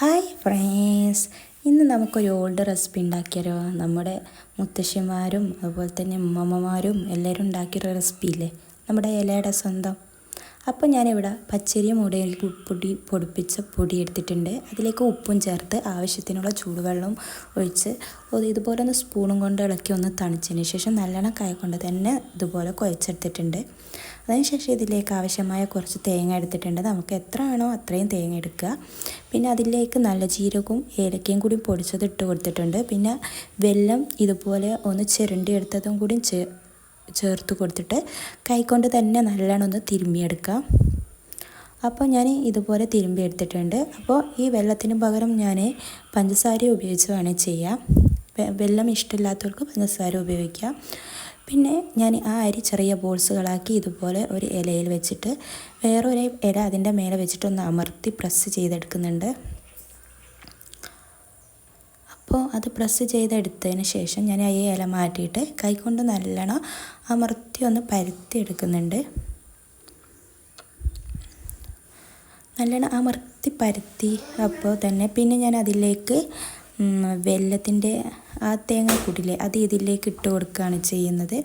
Hi friends ഇന്ന് നമുക്കൊരു old recipe ഉണ്ടാക്കിയാലോ? നമ്മുടെ മുത്തശ്ശിമാരും അതുപോലെ തന്നെ ഉമ്മമ്മമാരും എല്ലാവരും ഉണ്ടാക്കിയൊരു റെസിപ്പി ഇല്ലേ? നമ്മുടെ ഇലയുടെ സ്വന്തം അപ്പോൾ ഞാനിവിടെ പച്ചരിയും മുടയിൽ പൊടി പൊടിപ്പിച്ച പൊടി എടുത്തിട്ടുണ്ട്. അതിലേക്ക് ഉപ്പും ചേർത്ത് ആവശ്യത്തിനുള്ള ചൂടുവെള്ളം ഒഴിച്ച് ഇതുപോലെ ഒന്ന് സ്പൂണും കൊണ്ട് ഇളക്കി ഒന്ന് തണിച്ചതിന് ശേഷം നല്ലോണം കൈ കൊണ്ട് തന്നെ ഇതുപോലെ കുഴച്ചെടുത്തിട്ടുണ്ട്. അതിനുശേഷം ഇതിലേക്ക് ആവശ്യമായ കുറച്ച് തേങ്ങ എടുത്തിട്ടുണ്ട്. നമുക്ക് എത്ര ആണോ അത്രയും തേങ്ങ എടുക്കുക. പിന്നെ അതിലേക്ക് നല്ല ജീരകവും ഏലക്കയും കൂടി പൊടിച്ചത് ഇട്ട് കൊടുത്തിട്ടുണ്ട്. പിന്നെ വെല്ലം ഇതുപോലെ ഒന്ന് ചിരണ്ടി എടുത്തതും കൂടി ചേർത്ത് കൊടുത്തിട്ട് കൈകൊണ്ട് തന്നെ നല്ലോണം ഒന്ന് തിരുമ്മിയെടുക്കാം അപ്പോൾ ഞാൻ ഇതുപോലെ തിരുമ്പി എടുത്തിട്ടുണ്ട്. അപ്പോൾ ഈ വെള്ളത്തിന് പകരം ഞാൻ പഞ്ചസാര ഉപയോഗിച്ച് വേണേൽ ചെയ്യാം വെള്ളം ഇഷ്ടമില്ലാത്തവർക്ക് പഞ്ചസാര ഉപയോഗിക്കാം പിന്നെ ഞാൻ ആ അരി ചെറിയ ബോൾസുകളാക്കി ഇതുപോലെ ഒരു ഇലയിൽ വെച്ചിട്ട് വേറൊരു ഇല അതിന്റെ മേലെ വെച്ചിട്ടൊന്ന് അമർത്തി പ്രസ് ചെയ്തെടുക്കുന്നുണ്ട്. അപ്പോൾ അത് പ്രസ് ചെയ്തെടുത്തതിന് ശേഷം ഞാൻ ഈ ഇല മാറ്റിയിട്ട് കൈകൊണ്ട് നല്ലോണം അമർത്തി ഒന്ന് പരുത്തി എടുക്കുന്നുണ്ട്. നല്ലോണം അമർത്തി പരത്തി അപ്പോൾ തന്നെ പിന്നെ ഞാൻ അതിലേക്ക് വെല്ലത്തിന്റെ ആ തേങ്ങ കുടിലെ അത് ഇതിലേക്ക് ഇട്ട് കൊടുക്കുകയാണ് ചെയ്യുന്നത്.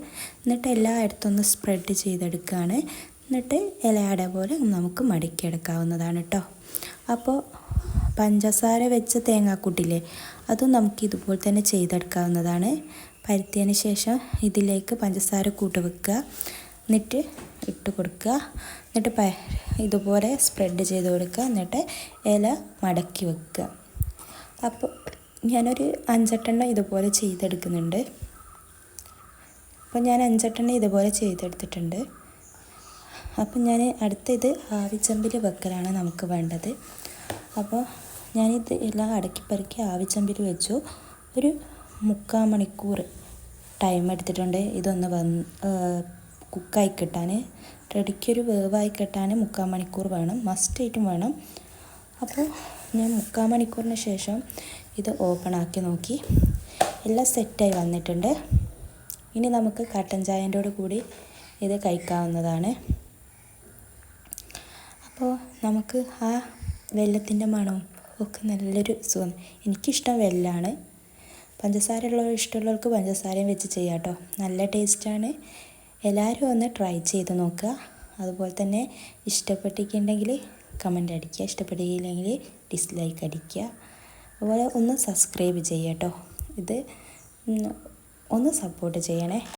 എന്നിട്ട് എല്ലായിടത്തും ഒന്ന് സ്പ്രെഡ് ചെയ്തെടുക്കുകയാണ്. എന്നിട്ട് ഇലയട പോലെ നമുക്ക് മടക്കിയെടുക്കാവുന്നതാണ് കേട്ടോ. അപ്പോൾ പഞ്ചസാര വെച്ച തേങ്ങാക്കൂട്ടില്ലേ അതും നമുക്ക് ഇതുപോലെ തന്നെ ചെയ്തെടുക്കാവുന്നതാണ്. പരുത്തിയതിന് ശേഷം ഇതിലേക്ക് പഞ്ചസാര കൂട്ട് വെക്കുക. എന്നിട്ട് ഇട്ട് കൊടുക്കുക. എന്നിട്ട് പ ഇതുപോലെ സ്പ്രെഡ് ചെയ്ത് കൊടുക്കുക. എന്നിട്ട് ഇല മടക്കി വെക്കുക. അപ്പോൾ ഞാനൊരു അഞ്ചെട്ടെണ്ണം ഇതുപോലെ ചെയ്തെടുക്കുന്നുണ്ട്. അപ്പോൾ ഞാൻ അഞ്ചെട്ടെണ്ണം ഇതുപോലെ ചെയ്തെടുത്തിട്ടുണ്ട്. അപ്പം ഞാൻ അടുത്ത ഇത് ആവിച്ചമ്പിൽ വെക്കലാണ് നമുക്ക് വേണ്ടത്. അപ്പോൾ ഞാനിത് എല്ലാം അടക്കി പെറുക്കി ആവിച്ചമ്പിൽ വെച്ചു. ഒരു മുക്കാൽ മണിക്കൂർ ടൈം എടുത്തിട്ടുണ്ട് ഇതൊന്ന് വന്ന് കുക്കായി കിട്ടാൻ റെഡിക്കൊരു വേവായി കിട്ടാൻ മുക്കാൽ മണിക്കൂർ വേണം. മസ്റ്റ് മസ്റ്റായിട്ടും വേണം. അപ്പോൾ ഞാൻ മുക്കാൽ മണിക്കൂറിന് ശേഷം ഇത് ഓപ്പൺ ആക്കി നോക്കി. എല്ലാം സെറ്റായി വന്നിട്ടുണ്ട്. ഇനി നമുക്ക് കട്ടൻ ചായന്റെ കൂടി ഇത് കഴിക്കാവുന്നതാണ്. അപ്പോൾ നമുക്ക് ആ വെല്ലത്തിന്റെ മണവും ഒക്കെ നല്ലൊരു സുഖം. എനിക്കിഷ്ടം വെല്ലാണ് പഞ്ചസാര ഉള്ളവർ ഇഷ്ടമുള്ളവർക്ക് പഞ്ചസാരയും വെച്ച് ചെയ്യാം കേട്ടോ നല്ല ടേസ്റ്റാണ്. എല്ലാവരും ഒന്ന് ട്രൈ ചെയ്ത് നോക്കുക. അതുപോലെ തന്നെ ഇഷ്ടപ്പെട്ടിട്ടുണ്ടെങ്കിൽ കമന്റ് അടിക്കുക. ഇഷ്ടപ്പെട്ടില്ലെങ്കിൽ ഡിസ്ലൈക്ക് അടിക്കുക. അതുപോലെ ഒന്ന് സബ്സ്ക്രൈബ് ചെയ്യുക കേട്ടോ ഇത് ഒന്ന് സപ്പോർട്ട് ചെയ്യണേ.